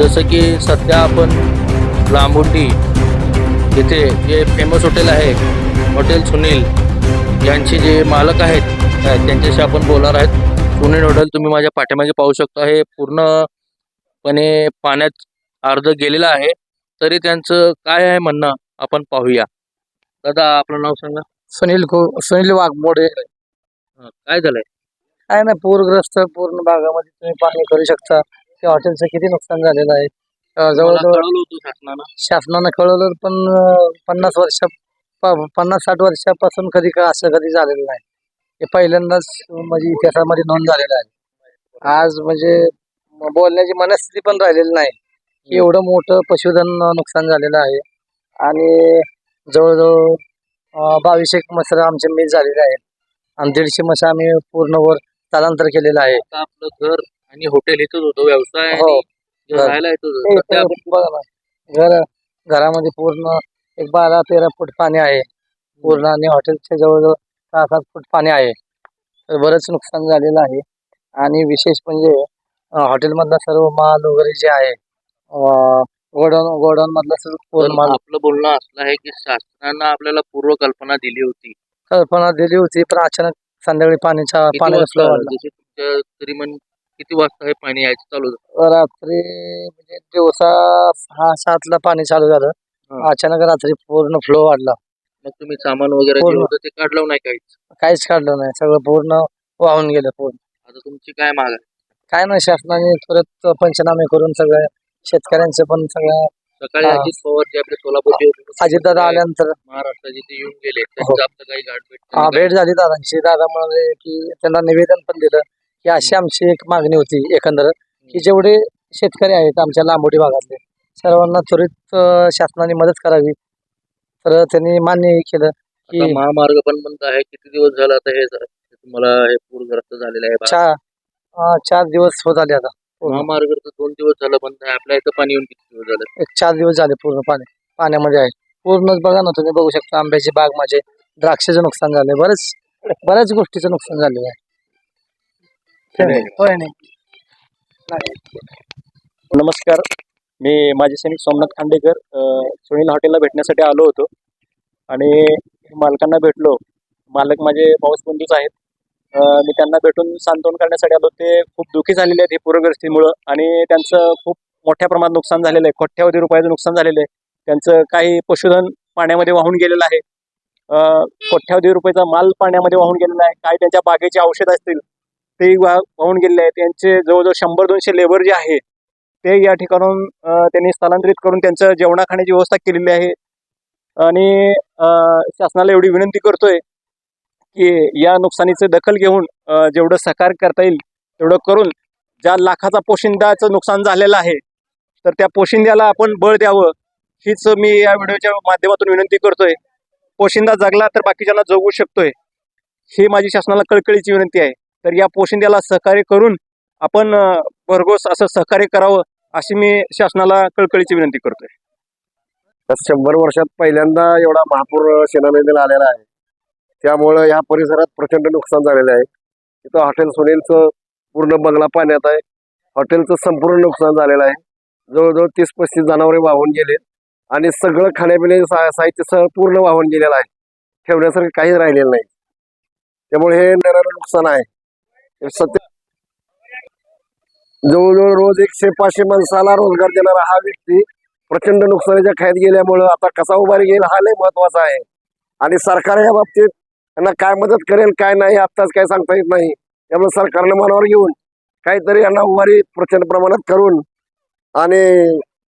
जसं की सध्या आपण लांबुंडी येथे जे फेमस हॉटेल आहे हॉटेल सुनील यांचे जे मालक आहेत त्यांच्याशी आपण बोलणार आहेत. सुनील हॉटेल तुम्ही माझ्या पाठीमागे पाहू शकता. हे पूर्णपणे पाण्यात अर्ध गेलेलं आहे. तरी त्यांचं काय आहे म्हणणं आपण पाहूया. दादा आपलं नाव सांगा. सुनील को सुनील वाघमोडे. काय झालंय? आहे ना पूरग्रस्त पूर्ण भागामध्ये तुम्ही पाणी करू शकता. त्या हॉटेलचं किती नुकसान झालेलं आहे. जवळजवळ शासनानं? कळवलं पण पन्नास वर्ष पन्नास साठ वर्षापासून कधी का असं कधी झालेलं नाही. हे पहिल्यांदाच म्हणजे इतिहासामध्ये नोंद झालेलं आहे. आज म्हणजे म- बोलण्याची मनस्थिती पण राहिलेली नाही. की एवढं मोठं पशुधन नुकसान झालेलं आहे. आणि जवळजवळ बावीस एक मसर आमचे मिस झालेले आहेत आणि दीडशे म्हशी आम्ही पूर्ण वर स्थलांतर केलेलं आहे. आपलं घर आणि हॉटेल इथंच होतं व्यवसाय हो. आणि जे घर. राहायला इथंच होतं. सध्या आपण बघा ना घर घरामध्ये पूर्ण एक बारा तेरा फूट पाणी आहे. पूर्ण आणि हॉटेलच्या जवळजवळ सहा सात फूट पाणी आहे. तर बरंच नुकसान झालेलं आहे. आणि विशेष म्हणजे अं, हॉटेलमधला सर्व माल वगैरे जे आहे गोडाऊन गोडाऊन मधला सर्व पूर्ण पण माल. आपलं बोलणं असलं आहे की शासनानं आपल्याला पूर्व कल्पना दिली होती. कल्पना दिली होती पण अचानक संध्याकाळी पाण्याच्या किती पाण्याचा वाजता flow वाढला. जसे तुमच्या तरी किती वाजता हे पाणी यायचं चालू झालं? रात्री म्हणजे दिवसा सहा सातला पाणी चालू झालं. हा. अचानक रात्री पूर्ण फ्लो वाढला. मग तुम्ही सामान वगैरे जे पूर्ण. होतं ते काढलं नाही काहीच काहीच काढलं नाही. सगळं पूर्ण वाहून गेलं पूर्ण. आता तुमची काय माग आहे? काय नाही शासनाने त्वरित पंचनामे करून सगळ्या शेतकऱ्यांचं पण सगळ्या सकाळी हा. अजित पवार जे आपले सोलापूरचे होते, अजितदादा आल्यानंतर. महाराष्ट्राचे ते येऊन गेले. हो. त्यांची आपलं काही गाठ भेट हा, भेट झाली दादांची. दादा म्हणाले की त्यांना निवेदन पण दिलं. की अशी आमची एक मागणी होती एकंदर की जेवढे शेतकरी आहेत आमच्या लांबोटी भागातले सर्वांना त्वरित शासनाने मदत करावी. तर त्यांनी मान्यही केलं की महामार्ग पण बंद आहे किती दिवस झाला आता हे तुम्हाला हे पूरग्रस्त झालेलं आहे. चार चार दिवस होत आले आता. महामार्ग तर दोन दिवस झालं बंद आहे आपल्या इथं पाणी येऊन किती दिवस झालं? एक चार दिवस झाले पूर्ण पाणी पाण्यामध्ये आहे. पूर्णच बघा ना तुम्ही बघू शकता आंब्याची बाग माझे द्राक्षाचं नुकसान झालंय बरेच बऱ्याच गोष्टीचं नुकसान झालेलं आहे. होय नमस्कार. मी माजी सैनिक सोमनाथ खांडेकर सुनील हॉटेलला भेटण्यासाठी आलो होतो. आणि मालकांना भेटलो. मालक माझे पाऊस बंधूच आहेत. मी त्यांना भेटून सांत्वन करण्यासाठी आलो. ते खूप दुःखी झालेले आहेत हे पूरग्रस्तीमुळं. आणि त्यांचं खूप मोठ्या प्रमाणात नुकसान झालेलं आहे. कोट्यावधी रुपयाचं नुकसान झालेलं आहे. त्यांचं काही पशुधन पाण्यामध्ये वाहून गेलेलं आहे. कोट्यावधी रुपयाचा माल पाण्यामध्ये वाहून गेलेला आहे. काही त्यांच्या बागेचे औषध असतील ते वा वाहून गेलेले आहेत. त्यांचे जवळजवळ शंभर दोनशे लेबर जे आहे ते या ठिकाणून त्यांनी स्थलांतरित करून त्यांचं जेवणा खाण्याची व्यवस्था केलेली आहे. आणि शासनाला एवढी विनंती करतोय की या नुकसानीचं दखल घेऊन जेवढं सहकार्य करता येईल तेवढं करून ज्या लाखाचा पोशिंद्याचं नुकसान झालेलं आहे तर त्या पोशिंद्याला आपण बळ द्यावं हीच मी या व्हिडिओच्या माध्यमातून विनंती करतोय. पोशिंदा जगला तर बाकीच्यांना जगू शकतोय ही माझी शासनाला कळकळीची विनंती आहे. तर या पोशिंद्याला सहकार्य करून आपण भरघोस असं सहकार्य करावं अशी मी शासनाला कळकळीची विनंती करतोय. शंभर वर्षात पहिल्यांदा एवढा महापूर सेना नदीला आलेला आहे. त्यामुळं या परिसरात प्रचंड नुकसान झालेलं आहे. इथं हॉटेल सुनीलचं पूर्ण बंगला पाण्यात आहे. हॉटेलचं संपूर्ण नुकसान झालेलं आहे. जवळजवळ तीस पस्तीस जनावरे वाहून गेले आणि सगळं खाण्यापिण्याचे सा- साहित्य सह पूर्ण वाहून गेलेलं आहे. ठेवण्यासारखं काहीच राहिलेलं नाही. त्यामुळे हे येणारं नुकसान आहे. सत्य जवळजवळ रोज एकशे पाचशे माणसाला रोजगार देणारा हा व्यक्ती प्रचंड नुकसानीच्या खायत गेल्यामुळं आता कसा उभारी घेईल हा लय महत्त्वाचा आहे. आणि सरकार या बाबतीत यांना काय मदत करेल काय नाही आत्ताच काय सांगता येत नाही. त्यामुळे सरकारनं मनावर घेऊन काहीतरी यांना उभारी प्रचंड प्रमाणात करून आणि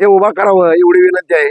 हे उभा करावं एवढी विनंती आहे.